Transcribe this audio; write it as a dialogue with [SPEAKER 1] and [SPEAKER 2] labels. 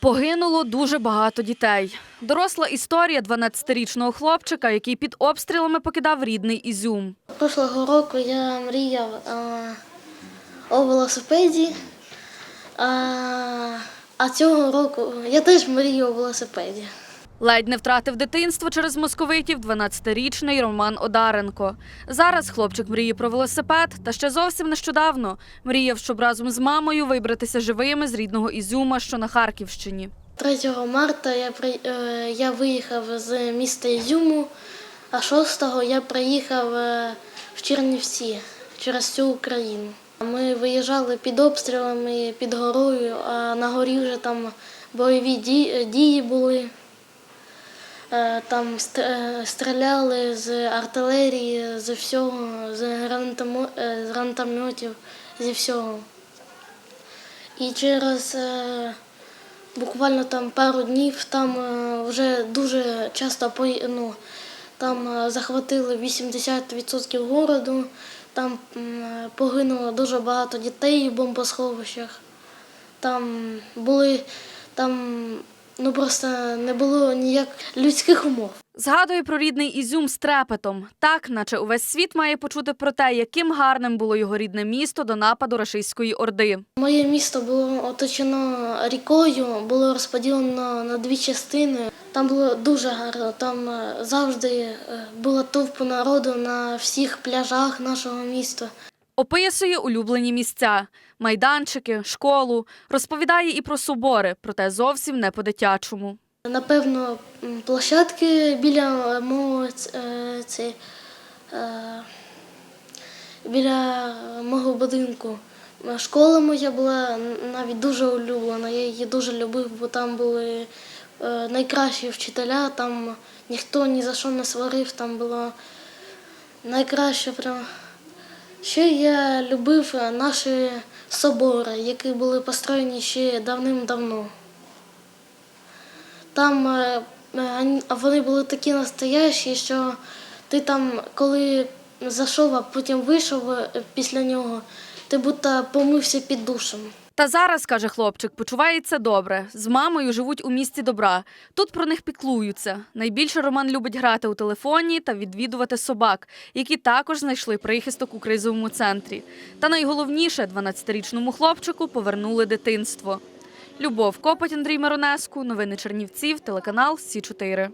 [SPEAKER 1] Погинуло дуже багато дітей. Доросла історія 12-річного хлопчика, який під обстрілами покидав рідний Ізюм.
[SPEAKER 2] Прошлого року я мріяв а, у велосипеді, а, а цього року я теж мрію у велосипеді.
[SPEAKER 1] Ледь не втратив дитинство через московитів 12-річний Роман Одаренко. Зараз хлопчик мріє про велосипед, та ще зовсім нещодавно мріяв, щоб разом з мамою вибратися живими з рідного Ізюма, що на Харківщині.
[SPEAKER 2] 3 марта я, при, е, я виїхав з міста Ізюму, а 6-го я приїхав е, в Чернівці через всю Україну. Ми виїжджали під обстрілами, під горою, а на горі вже там бойові ді- дії були. Е, Там е, стріляли з артилерії, з всього, з гранатометів, зі всього. І через е, буквально там пару днів там вже дуже часто ну, там захватили 80% городу, там погинуло дуже багато дітей в бомбосховищах. Там були там ну просто не було ніяк людських умов.
[SPEAKER 1] Згадує про рідний Ізюм з трепетом, так наче увесь світ має почути про те, яким гарним було його рідне місто до нападу рашистської орди.
[SPEAKER 2] Моє місто було оточено рікою, було розподілено на дві частини. Там було дуже гарно. Там е, завжди е, була товпа народу на всіх пляжах нашого міста.
[SPEAKER 1] Описує улюблені місця, майданчики, школу, розповідає і про собори, проте зовсім не по-дитячому.
[SPEAKER 2] Напевно, площадки біля мого ц- е, біля мого будинку. Школа моя була навіть дуже улюблена. Я її дуже любив, бо там були е, найкращі вчителя, там ніхто ні за що не сварив, там було найкраще. Прям. Ще я любив е, наші собори, які були построєні ще давним-давно. Там е, е, вони були такі настоящі, що ти там, коли зайшов, а потім вийшов після нього, ти будто помився під душем.
[SPEAKER 1] Та зараз, каже хлопчик, почувається добре. З мамою живуть у місті добра. Тут про них піклуються. Найбільше Роман любить грати у телефоні та відвідувати собак, які також знайшли прихисток у кризовому центрі. Та найголовніше 12-річному хлопчику повернули дитинство. Любов Копоть, Андрій Миронеску, новини Чернівців, телеканал Сі 4